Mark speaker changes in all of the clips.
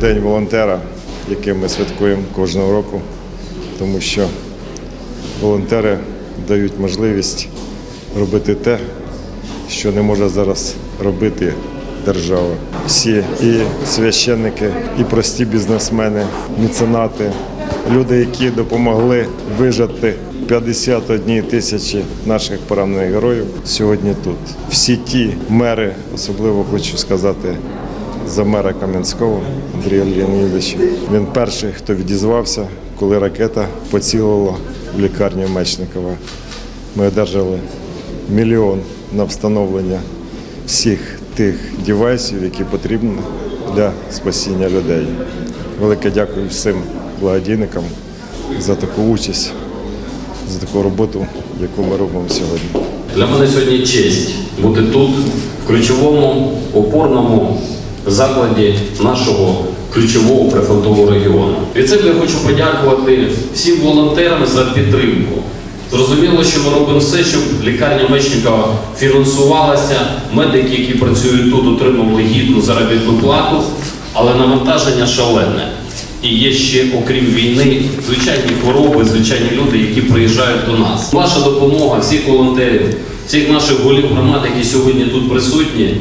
Speaker 1: День волонтера, який ми святкуємо кожного року, тому що волонтери дають можливість робити те, що не може зараз робити держава. Всі і священники, і прості бізнесмени, меценати, люди, які допомогли вижити 51 тисячі наших поранених героїв сьогодні тут. Всі ті мери, особливо хочу сказати за мера Кам'янського Андрія Леонідовича. Він перший, хто відізвався, коли ракета поцілила в лікарню Мечникова. Ми одержали мільйон на встановлення всіх тих девайсів, які потрібні для спасіння людей. Велике дякую всім благодійникам за таку участь, за таку роботу, яку ми робимо сьогодні.
Speaker 2: Для мене сьогодні честь бути тут, в ключовому опорному закладі нашого ключового прифронтового регіону. Від себе я хочу подякувати всім волонтерам за підтримку. Зрозуміло, що ми робимо все, щоб лікарня Мечникова фінансувалася, медики, які працюють тут, отримували гідну заробітну плату, але навантаження шалене. І є ще, окрім війни, звичайні хвороби, звичайні люди, які приїжджають до нас. Ваша допомога, всіх волонтерів, всіх наших голів громад, які сьогодні тут присутні,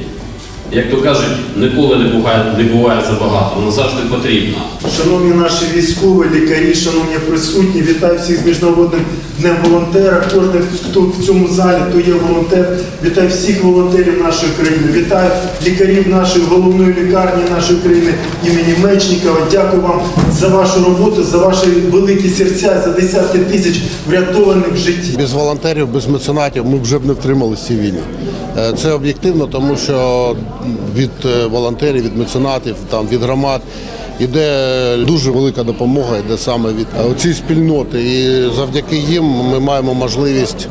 Speaker 2: як то кажуть, ніколи не буває, не буває забагато, вона завжди потрібна.
Speaker 3: Шановні наші військові, лікарі, шановні присутні, вітаю всіх з міжнародним днем волонтера. Кожен, хто в цьому залі, то є волонтер. Вітаю всіх волонтерів нашої країни. Вітаю лікарів нашої головної лікарні нашої країни імені Мечникова. Дякую вам за вашу роботу, за ваші великі серця, за десятки тисяч врятованих життів.
Speaker 4: Без волонтерів, без меценатів ми вже б не втримали цій війні. Е, Це об'єктивно, тому що від е, волонтерів, від меценатів, там від громад іде дуже велика допомога, йде саме від е, цієї спільноти. І завдяки їм ми маємо можливість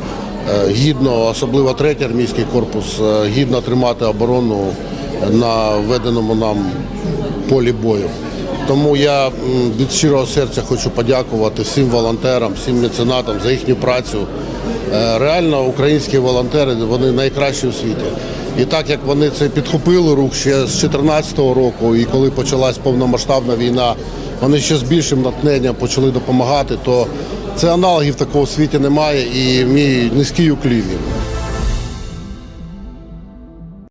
Speaker 4: е, гідно, особливо третій армійський корпус, гідно тримати оборону на введеному нам полі бою. Тому я від щирого серця хочу подякувати всім волонтерам, всім меценатам за їхню працю. Е, Реально, українські волонтери вони найкращі у світі. І так як вони це підхопили рух ще з 2014 року, і коли почалась повномасштабна війна, вони ще з більшим натхненням почали допомагати, то це аналогів такого в світі немає. І мій низький уклін.